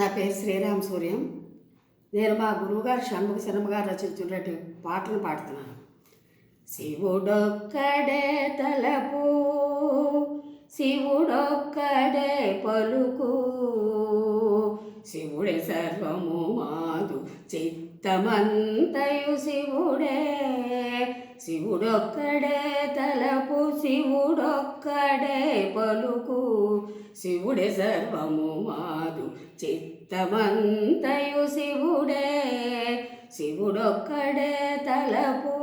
నా పేరు శ్రీరామ్ సూర్యం. నేను మా గురువుగారు షణ్ముఖ శర్మ గారు రచించినటువంటి పాటలు పాడుతున్నాను. శివుడొక్కడే తలపు శివుడొక్కడే పలుకు శివుడే సర్వము మాదు తమంతయు శివుడే. శివుడొక్కడే తలపు శివుడొక్కడే పలుకు. శివుడే సర్వము మాదు చిత్తమంతయు శివుడే. శివుడొక్కడే తలపు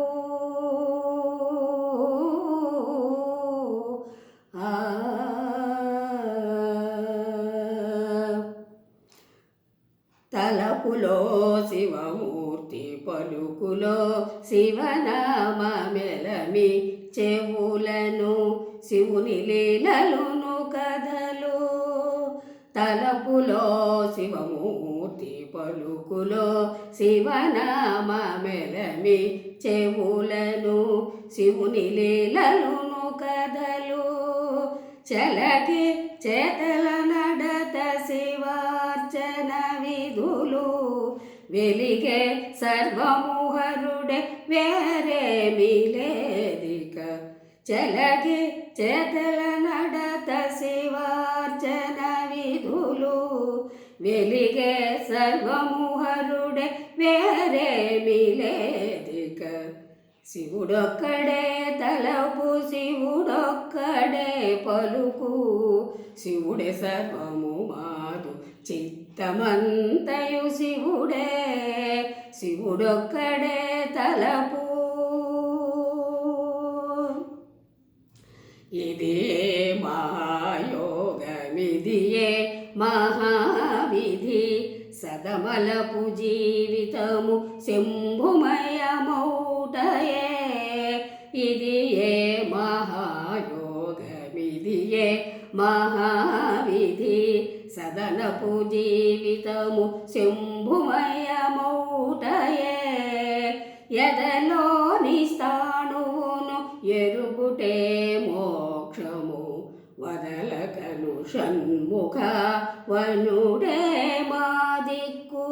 పలుకులో శివమూర్తి పలుకులో శివనామ మెలమి చెవులను శివుని లీలలును కథలు. తలపులో శివమూర్తి పలుకులో శివనామ మెలమి చెవులను శివుని లీలలును కథలు. చలకి చేతలనా విధులు వెలిగే సర్వముహరుడే వేరేమి లేదిక చలకి చేతల నడత శివార్చన విధులు వెలిగే సర్వముహరుడే వేరేమి లేదిక శివుడొక్కడే తలపు శివుడొక్కడే పలుకు. శివుడే సర్వము మాదు చిత్తమంతయు శివుడే శివుడొక్కడే తలపు. ఇది మహాయోగమిదియే మహావిధి సదమలపు జీవితము శంభుమయమౌటయే. ఇది ఏ మహాయోగమిదియే మహా సదనపు జీవితము శంభుమయమౌటయే. ఎదలోని స్థాణువును ఎరుగుటే మోక్షము వదలకను షణ్ముఖ వనుడే మా దిక్కు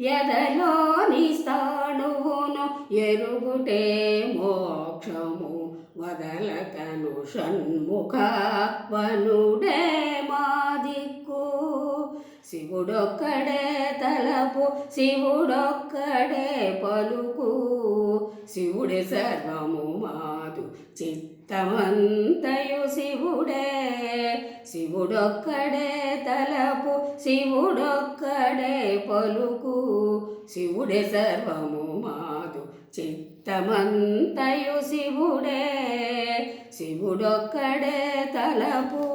ఎదలోని స్థాణువును ఎరుగుటే మోక్షము వదలకను షణ్ముఖ వనుడే మాదిక్కు. శివుడొక్కడే తలపు శివుడొక్కడే పలుకు. శివుడే సర్వము మాదు చిత్తమంతయు శివుడే. శివుడొక్కడే తలపు శివుడొక్కడే పలుకు శివుడే సర్వము మాదు. చిత్తమంతయు శివుడే శివుడొక్కడే తలపు